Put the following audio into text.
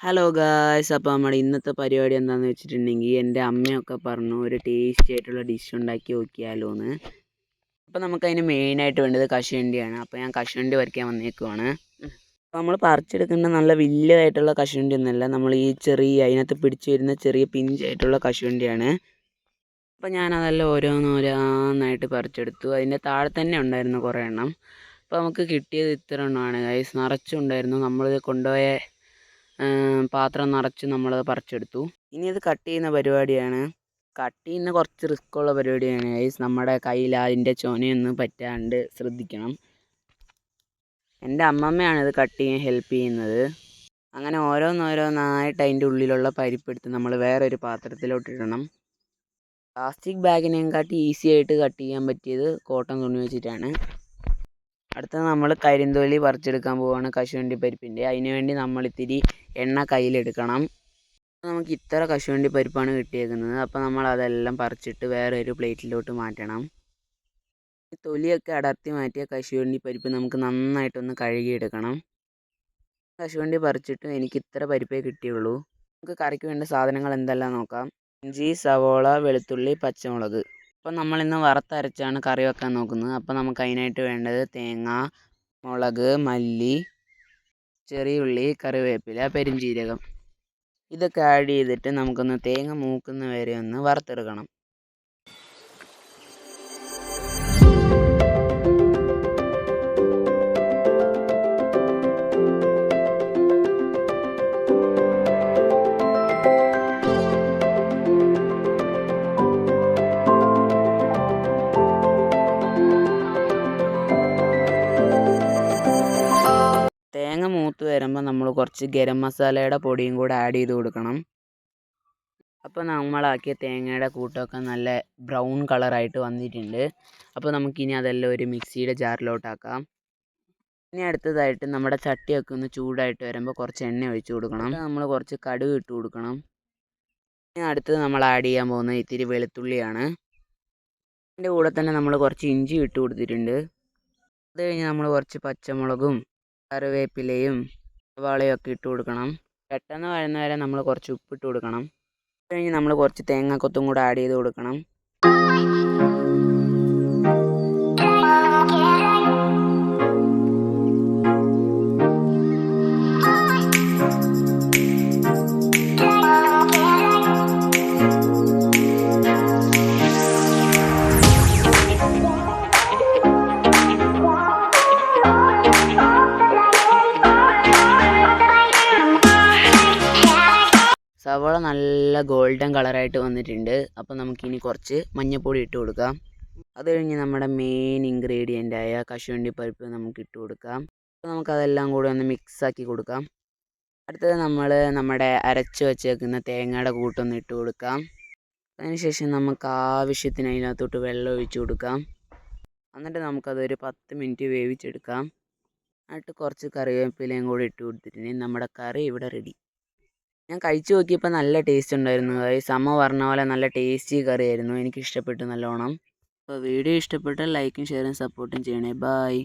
Hello guys അപ്പോൾ നമ്മുടെ ഇന്നത്തെ പരിപാടി എന്താണെന്ന് വെച്ചിട്ടുണ്ടെങ്കിൽ എന്റെ അമ്മയൊക്കെ പറഞ്ഞു ഒരു ടേസ്റ്റി ആയിട്ടുള്ള ഡിഷ് ഉണ്ടാക്കി നോക്കിയാലോ എന്ന് അപ്പോൾ നമുക്കതിന് മെയിനായിട്ട് വേണ്ടത് കശുവണ്ടിയാണ്. അപ്പോൾ ഞാൻ കശുവണ്ടി വരയ്ക്കാൻ വന്നേക്കുവാണ്. അപ്പോൾ നമ്മൾ പറിച്ചെടുക്കേണ്ട നല്ല വലിയതായിട്ടുള്ള കശുവണ്ടി ഒന്നുമല്ല. നമ്മൾ ഈ ചെറിയ അതിനകത്ത് പിടിച്ചു വരുന്ന ചെറിയ പിഞ്ചായിട്ടുള്ള കശുവണ്ടിയാണ്. അപ്പോൾ ഞാനതെല്ലാം ഓരോന്നോരോന്നായിട്ട് പറിച്ചെടുത്തു. അതിന്റെ താഴെ തന്നെ ഉണ്ടായിരുന്നു കുറേ എണ്ണം. അപ്പോൾ നമുക്ക് കിട്ടിയത് ഇത്ര എണ്ണമാണ് ഗൈസ് നിറച്ചുണ്ടായിരുന്നു നമ്മളിത് കൊണ്ടുപോയ പാത്രം നിറച്ച് നമ്മളത് പറിച്ചെടുത്തു. ഇനി അത് കട്ട് ചെയ്യുന്ന പരിപാടിയാണ്. കട്ട് ചെയ്യുന്ന കുറച്ച് റിസ്ക് ഉള്ള പരിപാടിയാണ് ഗൈസ് നമ്മുടെ കയ്യിൽ അതിന്റെ ചൊനയൊന്നും പറ്റാണ്ട് ശ്രദ്ധിക്കണം. എന്റെ അമ്മമ്മയാണ് ഇത് കട്ട് ചെയ്യാൻ ഹെൽപ്പ് ചെയ്യുന്നത്. അങ്ങനെ ഓരോന്നോരോന്നായിട്ട് അതിന്റെ ഉള്ളിലുള്ള പരിപ്പെടുത്ത് നമ്മൾ വേറൊരു പാത്രത്തിലോട്ടിടണം പ്ലാസ്റ്റിക് ബാഗിനെക്കാട്ടി ഈസി ആയിട്ട് കട്ട് ചെയ്യാൻ പറ്റിയത് കോട്ടൺ തുണി വെച്ചിട്ടാണ്. അടുത്തത് നമ്മൾ കരിന്തോലി പറിച്ചെടുക്കാൻ പോവുകയാണ് കശുവണ്ടി പരിപ്പിന്റെ അതിന് വേണ്ടി നമ്മൾ ഇത്തിരി എണ്ണ കയ്യിലെടുക്കണം. നമുക്ക് ഇത്ര കശുവണ്ടി പരിപ്പാണ് കിട്ടിയേക്കുന്നത്. അപ്പോൾ നമ്മൾ അതെല്ലാം പറിച്ചിട്ട് വേറെ ഒരു പ്ലേറ്റിലോട്ട് മാറ്റണം. തൊലിയൊക്കെ അടർത്തി മാറ്റിയ കശുവണ്ടി പരിപ്പ് നമുക്ക് നന്നായിട്ടൊന്ന് കഴുകിയെടുക്കണം. കശുവണ്ടി പറിച്ചിട്ട് എനിക്ക് ഇത്ര പരിപ്പേ കിട്ടിയുള്ളൂ. നമുക്ക് കറിക്ക് വേണ്ട സാധനങ്ങൾ എന്തെല്ലാം നോക്കാം? ഇഞ്ചി സവോള വെളുത്തുള്ളി പച്ചമുളക്. അപ്പോൾ നമ്മളിന്ന് വറുത്തരച്ചാണ് കറി വെക്കാൻ നോക്കുന്നത്. അപ്പം നമുക്ക് അതിനായിട്ട് വേണ്ടത് തേങ്ങ മുളക് മല്ലി ചെറിയ ഉള്ളി കറിവേപ്പില പെരുംജീരകം ഇതൊക്കെ ആഡ് ചെയ്തിട്ട് നമുക്കൊന്ന് തേങ്ങ മൂക്കുന്ന വരെ ഒന്ന് വറുത്തെടുക്കണം. തേങ്ങ മൂത്ത് വരുമ്പോൾ നമ്മൾ കുറച്ച് ഗരം മസാലയുടെ പൊടിയും കൂടെ ആഡ് ചെയ്ത് കൊടുക്കണം. അപ്പോൾ നമ്മളാക്കിയ തേങ്ങയുടെ കൂട്ടമൊക്കെ നല്ല ബ്രൗൺ കളറായിട്ട് വന്നിട്ടുണ്ട്. അപ്പോൾ നമുക്കിനി അതെല്ലാം ഒരു മിക്സിയുടെ ജാറിലോട്ടാക്കാം ഇനി അടുത്തതായിട്ട് നമ്മുടെ ചട്ടിയൊക്കെ ഒന്ന് ചൂടായിട്ട് വരുമ്പോൾ കുറച്ച് എണ്ണ ഒഴിച്ച് കൊടുക്കണം. നമ്മൾ കുറച്ച് കടുക് ഇട്ട് കൊടുക്കണം. ഇനി അടുത്തത് നമ്മൾ ആഡ് ചെയ്യാൻ പോകുന്നത് ഇത്തിരി വെളുത്തുള്ളിയാണ്. അതിന്റെ കൂടെ തന്നെ നമ്മൾ കുറച്ച് ഇഞ്ചി ഇട്ട് കൊടുത്തിട്ടുണ്ട്. അത് കഴിഞ്ഞ് നമ്മൾ കുറച്ച് പച്ചമുളകും കറിവേപ്പിലയും സവാളയും ഒക്കെ ഇട്ട് കൊടുക്കണം. പെട്ടെന്ന് വരുന്ന വരെ നമ്മൾ കുറച്ച് ഉപ്പിട്ട് കൊടുക്കണം. കഴിഞ്ഞ് നമ്മൾ കുറച്ച് തേങ്ങാക്കൊത്തും കൂടെ ആഡ് ചെയ്ത് കൊടുക്കണം. സവാള നല്ല ഗോൾഡൻ കളറായിട്ട് വന്നിട്ടുണ്ട്. അപ്പോൾ നമുക്കിനി കുറച്ച് മഞ്ഞൾപ്പൊടി ഇട്ട് കൊടുക്കാം. അത് കഴിഞ്ഞ് നമ്മുടെ മെയിൻ ഇൻഗ്രീഡിയന്റ് ആയ കശുവണ്ടി പരിപ്പ് നമുക്ക് ഇട്ട് കൊടുക്കാം. അപ്പോൾ നമുക്കതെല്ലാം കൂടി ഒന്ന് മിക്സ് ആക്കി കൊടുക്കാം. അടുത്തത് നമ്മൾ നമ്മുടെ അരച്ച് വെച്ചേക്കുന്ന തേങ്ങയുടെ കൂട്ടൊന്ന് ഇട്ട് കൊടുക്കാം. അതിനുശേഷം നമുക്ക് ആവശ്യത്തിന് അതിനകത്തോട്ട് വെള്ളം ഒഴിച്ച് കൊടുക്കാം. എന്നിട്ട് നമുക്കതൊരു പത്ത് മിനിറ്റ് വേവിച്ചെടുക്കാം. എന്നിട്ട് കുറച്ച് കറിവേപ്പിലയും കൂടി ഇട്ട് കൊടുത്തിട്ടുണ്ടെങ്കിൽ നമ്മുടെ കറി ഇവിടെ റെഡി ഞാൻ കഴിച്ചു നോക്കിയപ്പോൾ നല്ല ടേസ്റ്റ് ഉണ്ടായിരുന്നു. ഗൈസ് അമ്മ പറഞ്ഞ പോലെ നല്ല ടേസ്റ്റി കറി ആയിരുന്നു എനിക്ക് ഇഷ്ടപ്പെട്ടു നല്ലോണം. അപ്പോൾ വീഡിയോ ഇഷ്ടപ്പെട്ടാൽ ലൈക്കും ഷെയറും സപ്പോർട്ടും ചെയ്യണേ. ബായ്